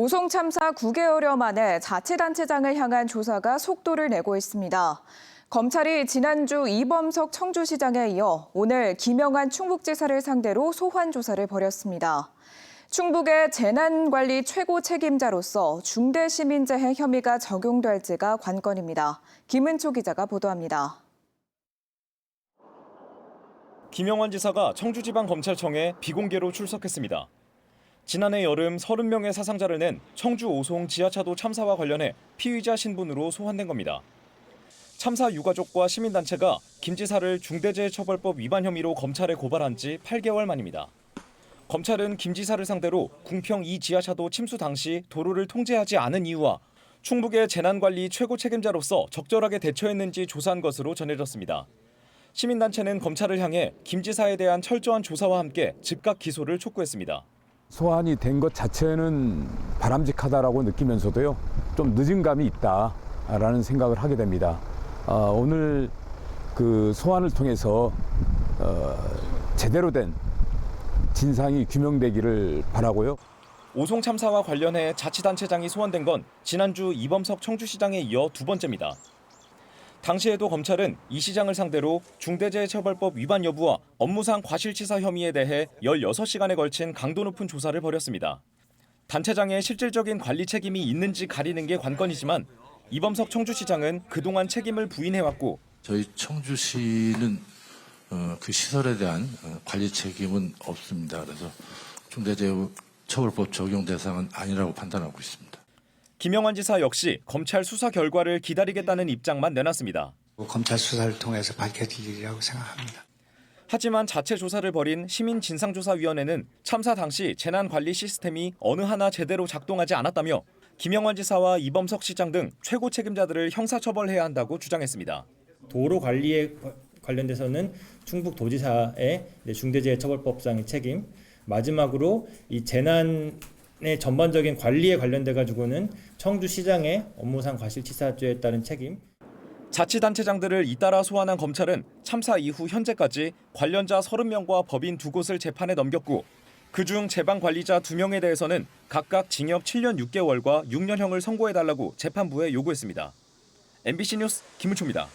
오송 참사 9개월여 만에 자치단체장을 향한 조사가 속도를 내고 있습니다. 검찰이 지난주 이범석 청주시장에 이어 오늘 김영한 충북지사를 상대로 소환 조사를 벌였습니다. 충북의 재난관리 최고 책임자로서 중대시민재해 혐의가 적용될지가 관건입니다. 김은초 기자가 보도합니다. 김영환 지사가 청주지방검찰청에 비공개로 출석했습니다. 지난해 여름 30명의 사상자를 낸 청주 오송 지하차도 참사와 관련해 피의자 신분으로 소환된 겁니다. 참사 유가족과 시민단체가 김 지사를 중대재해처벌법 위반 혐의로 검찰에 고발한 지 8개월 만입니다. 검찰은 김 지사를 상대로 궁평 2 지하차도 침수 당시 도로를 통제하지 않은 이유와 충북의 재난관리 최고 책임자로서 적절하게 대처했는지 조사한 것으로 전해졌습니다. 시민단체는 검찰을 향해 김 지사에 대한 철저한 조사와 함께 즉각 기소를 촉구했습니다. 소환이 된 것 자체는 바람직하다라고 느끼면서도요 좀 늦은 감이 있다라는 생각을 하게 됩니다. 어, 오늘 그 소환을 통해서 어, 제대로 된 진상이 규명되기를 바라고요. 오송 참사와 관련해 자치단체장이 소환된 건 지난주 이범석 청주시장에 이어 두 번째입니다. 당시에도 검찰은 이 시장을 상대로 중대재해처벌법 위반 여부와 업무상 과실치사 혐의에 대해 16시간에 걸친 강도 높은 조사를 벌였습니다. 단체장의 실질적인 관리 책임이 있는지 가리는 게 관건이지만 이범석 청주시장은 그동안 책임을 부인해왔고 저희 청주시는 어, 그 시설에 대한 어, 관리 책임은 없습니다. 그래서 중대재해처벌법 적용 대상은 아니라고 판단하고 있습니다. 김영환 지사 역시 검찰 수사 결과를 기다리겠다는 입장만 내놨습니다. 검찰 수사를 통해서 밝혀질 일이라고 생각합니다. 하지만 자체 조사를 벌인 시민진상조사위원회는 참사 당시 재난관리 시스템이 어느 하나 제대로 작동하지 않았다며 김영환 지사와 이범석 시장 등 최고 책임자들을 형사처벌해야 한다고 주장했습니다. 도로 관리에 과- 관련돼서는 충북 도지사의 중대재해처벌법상의 책임, 마지막으로 이 재난 의 전반적인 관리에 관련돼 가지고는 청주 시장의 업무상 과실치사죄에 따른 책임, 자치단체장들을 잇따라 소환한 검찰은 참사 이후 현재까지 관련자 30명과 법인 두 곳을 재판에 넘겼고 그중 재방 관리자 2명에 대해서는 각각 징역 7년 6개월과 6년형을 선고해달라고 재판부에 요구했습니다. MBC 뉴스 김은초입니다.